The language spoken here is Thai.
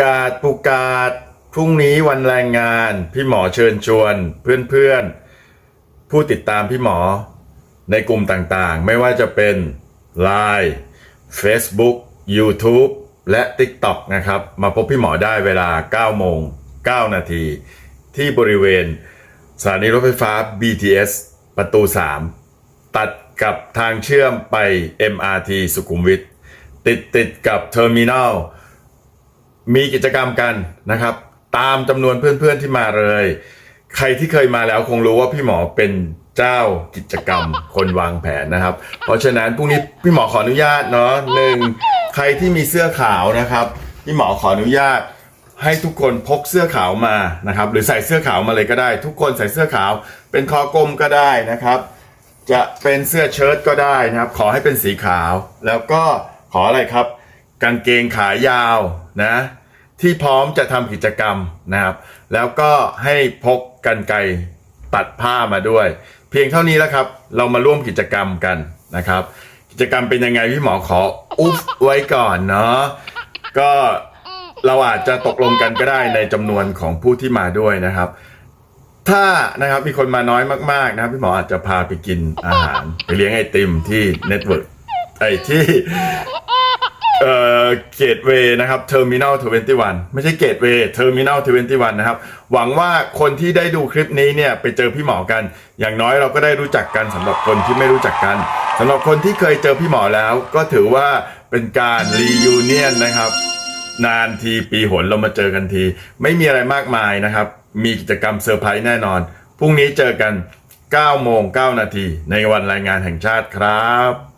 กาดปูกาดพรุ่งนี้วันแรงงาน พี่หมอเชิญชวน เพื่อนๆ ผู้ติดตามพี่หมอ ในกลุ่มต่างๆ ไม่ว่าจะเป็น Line Facebook YouTube และ TikTok นะครับ มาพบพี่หมอได้เวลา 9 โมง 9 นาที ที่บริเวณสถานีรถไฟฟ้า BTS ประตู 3 ตัดกับทางเชื่อมไป MRT สุขุมวิทติดติดกับเทอร์มินอล มีกิจกรรมกันนะครับ ตามจำนวนเพื่อนๆที่มาเลย ใครที่เคยมาแล้วคงรู้ว่าพี่หมอเป็นเจ้ากิจกรรมคนวางแผนนะครับ เพราะฉะนั้นพรุ่งนี้พี่หมอขออนุญาตเนาะหนึ่งใครที่มีเสื้อขาวนะครับพี่หมอขออนุญาตให้ทุกคนพกเสื้อขาวมานะครับ หรือใส่เสื้อขาวมาเลยก็ได้ ทุกคนใส่เสื้อขาว เป็นคอกลมก็ได้นะครับ จะเป็นเสื้อเชิ้ตก็ได้นะครับ ขอให้เป็นสีขาว แล้วก็ขออะไรครับ กางเกงขายาวนะที่พร้อมจะทำกิจกรรมนะครับ แล้วก็ให้พกกันไกตัดผ้ามาด้วย เพียงเท่านี้แล้วครับ เรามาร่วมกิจกรรมกันนะครับ กิจกรรมเป็นยังไงพี่หมอขออุ๊บไว้ก่อนเนาะก็เราอาจจะตกลงกันก็ได้ในจำนวนของผู้ที่มาด้วยนะครับ ถ้านะครับมีคนมาน้อยมาก ๆ นะครับ พี่หมออาจจะพาไปกินอาหาร ไปเลี้ยงไอติมที่เน็ตเวิร์กไอที่ เอ่อเกตเวย์นะครับเทอร์มินอล21ไม่ใช่เกตเวย์เทอร์มินอล21นติวันนะครับ หวังว่าคนที่ได้ดูคลิปนี้เนี่ยไปเจอพี่หมอกัน อย่างน้อยเราก็ได้รู้จักกันสำหรับคนที่ไม่รู้จักกันสำหรับคนที่เคยเจอพี่หมอแล้ว ก็ถือว่าเป็นการรียูเนียนนะครับ นานทีปีหนเรามาเจอกันที ไม่มีอะไรมากมายนะครับ มีกิจกรรมเซอร์ไพรส์แน่นอนพรุ่งนี้เจอกัน9โมง9นาทีในวันรายงานแห่งชาติครับ